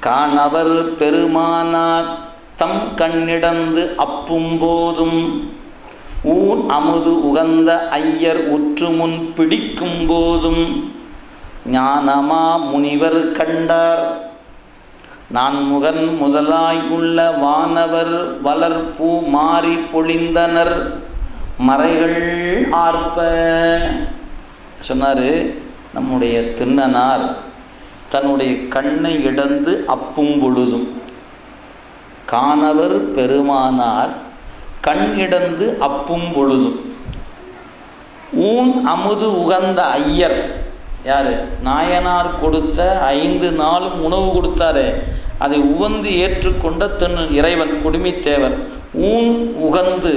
காணவர் பெருமானார் தம் கண்ணிடந்து அப்பும் போதும் ஊன் அமுது உகந்த ஐயர் உற்றுமுன் பிடிக்கும் போதும் ஞானமா முனிவர் கண்டார். நான் முகன் முதலாய் உள்ள வானவர் வளர்ப்பூ மாறி பொழிந்தனர். மறைகள் ஆர்ப்ப. சொன்னார் நம்முடைய திண்ணனார் தன்னுடைய கண்ணை இடந்து அப்பும் பொழுதும். காணவர் பெருமானார் கண் இடந்து அப்பும் பொழுதும். ஊன் அமுது உகந்த ஐயர். யார்? நாயனார் கொடுத்த ஐந்து நாளும் உணவு கொடுத்தாரே. அதை உவந்து ஏற்றுக்கொண்ட தன் இறைவன் குடுமித்தேவர். ஊன் உகந்து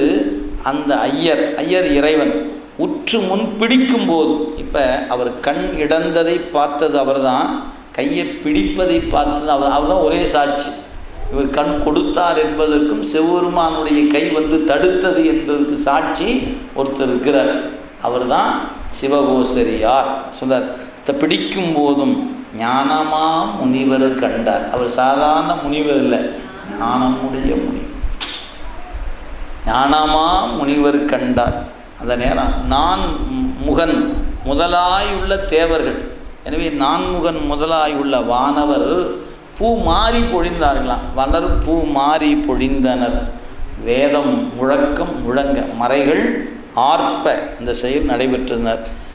அந்த ஐயர் ஐயர் இறைவன் உற்று முன் பிடிக்கும் போது இப்போ அவர் கண் இடந்ததை பார்த்தது அவர்தான். கையை பிடிப்பதை பார்த்தது அவர் அவர்தான் ஒரே சாட்சி. இவர் கண் கொடுத்தார் என்பதற்கும் சிவபெருமானுடைய கை வந்து தடுத்தது என்பதற்கு சாட்சி ஒருத்தர் இருக்கிறார். அவர் தான் சிவகோசரியார் சொன்னார். பிடிக்கும் போதும் ஞானமா முனிவர் கண்டார். அவர் சாதாரண முனிவர் இல்லை ஞானமுடைய முனிவர். ஞானமா முனிவர் கண்டார். அந்த நேரம் நான் முகன் முதலாயுள்ள தேவர்கள் எனவே நான்முகன் முதலாயுள்ள வானவர் பூ மாறி பொழிந்தார்களாம். வளர் பூ மாறி பொழிந்தனர். வேதம் முழக்கம் முழங்க மறைகள் ஆர்ப்ப இந்த செயல் நடைபெற்றனர்.